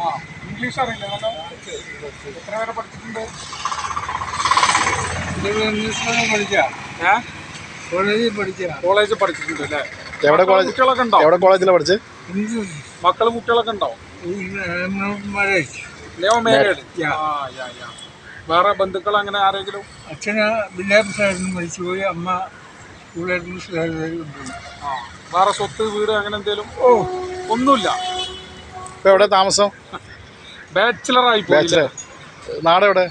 ആ ഇംഗ്ലീഷ് അറിയില്ല നല്ല എത്ര വരെ പഠിച്ചിട്ടുണ്ട്? പഠിച്ച? കോളേജിൽ പഠിച്ച? കോളേജ് പഠിച്ചിട്ടുണ്ട് അല്ലേ? എവിടെ കോളേജ് കുട്ടികളൊക്കെ ഉണ്ടോ? എവിടെ കോളേജിലാണ് മക്കളും കുട്ടികളൊക്കെ വേറെ ബന്ധുക്കൾ അങ്ങനെ ആരെങ്കിലും? അച്ഛന് വിദ്യാഭ്യാസമായിരുന്നു മരിച്ചുപോയി. അമ്മ ആ വേറെ സ്വത്ത് വീട് അങ്ങനെ എന്തേലും? ഓ ഒന്നുമില്ല. ഇപ്പൊ എവിടെ താമസം? ബാച്ചിലർ ആയി ബാച്ചിലർ നാട് എവിടെ?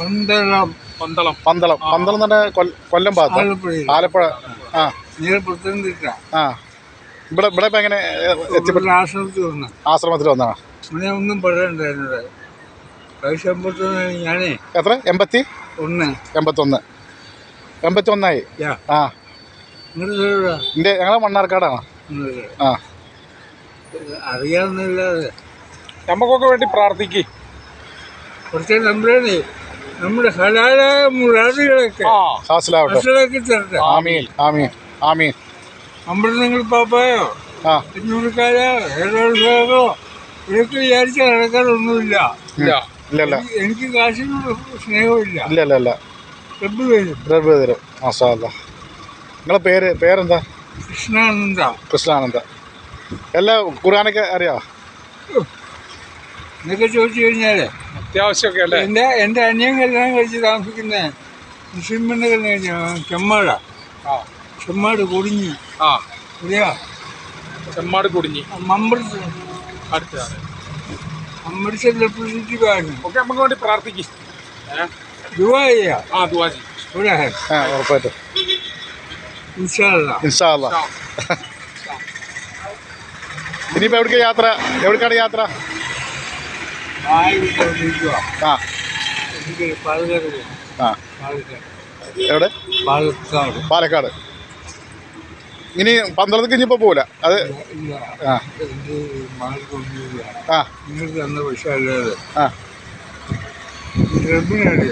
പന്തളം. പന്തളം. പന്തളം. പന്തളം തന്നെ കൊൽ- കൊല്ലം ഭാഗത്ത്? ആലപ്പുഴയിൽ. ആലപ്പുഴ. ആ. പത്തനംതിട്ട ആ. ഇവിടെ ഇവിടെ ഇപ്പം എങ്ങനെ എത്തിപ്പെട്ടു ഇവിടെ ആശ്രമത്തിൽ വന്നാ. ആശ്രമത്തിൽ വന്നതാണ് ഇവിടെ ഒന്നും പറയണ്ടായിരുന്നത് പൈസ അമ്പത്തൊന്ന് ഞാനേ. എത്ര? എൺപത്തി? ഒന്ന്. എൺപത്തൊന്ന്. എൺപത്തി ഒന്നായി യാ. ആ. ഇന്റെ എന്റെ ഞങ്ങളെ മണ്ണാർക്കാടാണ് ആ. അറിയാവുന്നില്ലാതെ നമുക്കൊക്കെ വേണ്ടി പ്രാർത്ഥിക്ക്. കുറച്ച് നമ്മളെ നമ്മുടെ ഹലാലായ മുറാദികളൊക്കെ ആ മനസ്സിലാക്കി തരട്ടെ. ആമീൻ ആമീൻ ആമീൻ. നിങ്ങൾ പാപ്പായോ? വിചാരിച്ച എനിക്ക് കാശിനോട് സ്നേഹമില്ല. ഇല്ല ഇല്ല. റബ്ബ് തരും മാഷാല്ല നിങ്ങളെ പേര് പേരെന്താ? കൃഷ്ണാനന്ദ. കൃഷ്ണാനന്ദ. എല്ലാ ഖുർആാനൊക്കെ അറിയാമോ എന്നൊക്കെ ചോദിച്ചു കഴിഞ്ഞാൽ അത്യാവശ്യമൊക്കെ അല്ലേ? എന്റെ എന്റെ അന്യം കല്യാണം കഴിച്ച് താമസിക്കുന്ന മുസ്ലിം പെണ്ണ് കല്യാണം കഴിച്ച ചെമ്മാടാ. ആ. ചെമ്മാട് കുടിഞ്ഞി. ആ. അറിയാ? ചെമ്മാട് കുടുങ്ങി മമ്പടത്ത് അടുത്താണ് അമൃത്സർ റെപ്രസെന്റേറ്റീവ് ആയിരുന്നു ഓക്കെ നമുക്ക് വേണ്ടി പ്രാർത്ഥിക്കും. ഏ? ദുബാ ചെയ്യാ ആ ദുവാജി ഇവിടെ ആ ഉറപ്പായിട്ടും. ഇൻഷാല്ല ഇൻഷാ അല്ലാ ഇനിയിപ്പോൾ എവിടേക്ക് യാത്ര? എവിടേക്കാണ് യാത്ര? ആ. ആ. എവിടെ? പാലക്കാട്. പാലക്കാട്. ഇനി പന്ത്രണ്ടക്ക് ഇനിയിപ്പോ പോല അത് ആ. ആ.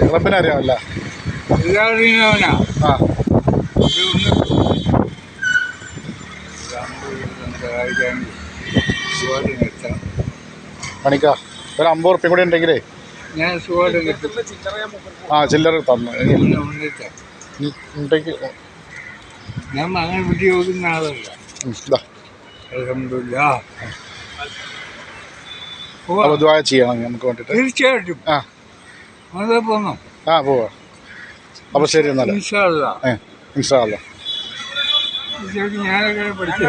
റബ്ബിനെ അറിയാമല്ല എല്ലാവരെയും ആ. നിർത്താം ഒരു അമ്പത് ഉറുപ്പ്യം കൂടി ഉണ്ടെങ്കിലേ. ഞാൻ ആ ചില്ലറ തന്നു. ഉണ്ടെങ്കിൽ ഞാൻ വിട്ടി ചോദിക്കുന്ന ആളല്ല. അലഹമില്ല ചെയ്യണം നമുക്ക് വേണ്ടിയിട്ട് തീർച്ചയായിട്ടും. ആ. പോന്നോ. ആ പോവാ. അപ്പോൾ ശരി എന്നാൽ ഇൻഷാല്ല ഞാനൊക്കെ പഠിച്ചു.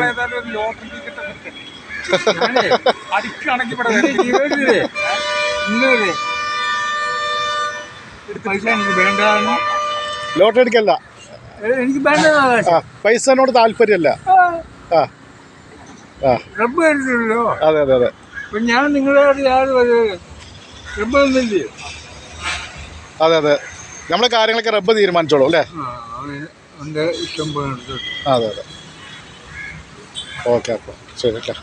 പൈസ എനിക്ക് ലോട്ടറി അടിക്കല്ല. എനിക്ക് വേണ്ടതാണ് ആ പൈസനോട് താല്പര്യമല്ല റബ്ബ് അതെ അതെ അതെ. ഞാൻ നിങ്ങളോട് യാതൊരു വരെ റബ്ബ് തന്നില്ലേ? അതെ അതെ. നമ്മളെ കാര്യങ്ങളൊക്കെ റബ്ബ് തീരുമാനിച്ചോളൂ അല്ലേ? എന്റെ ഇഷ്ടം പോലെ അതെ അതെ. ഓക്കെ അപ്പോൾ ശരി അല്ലേ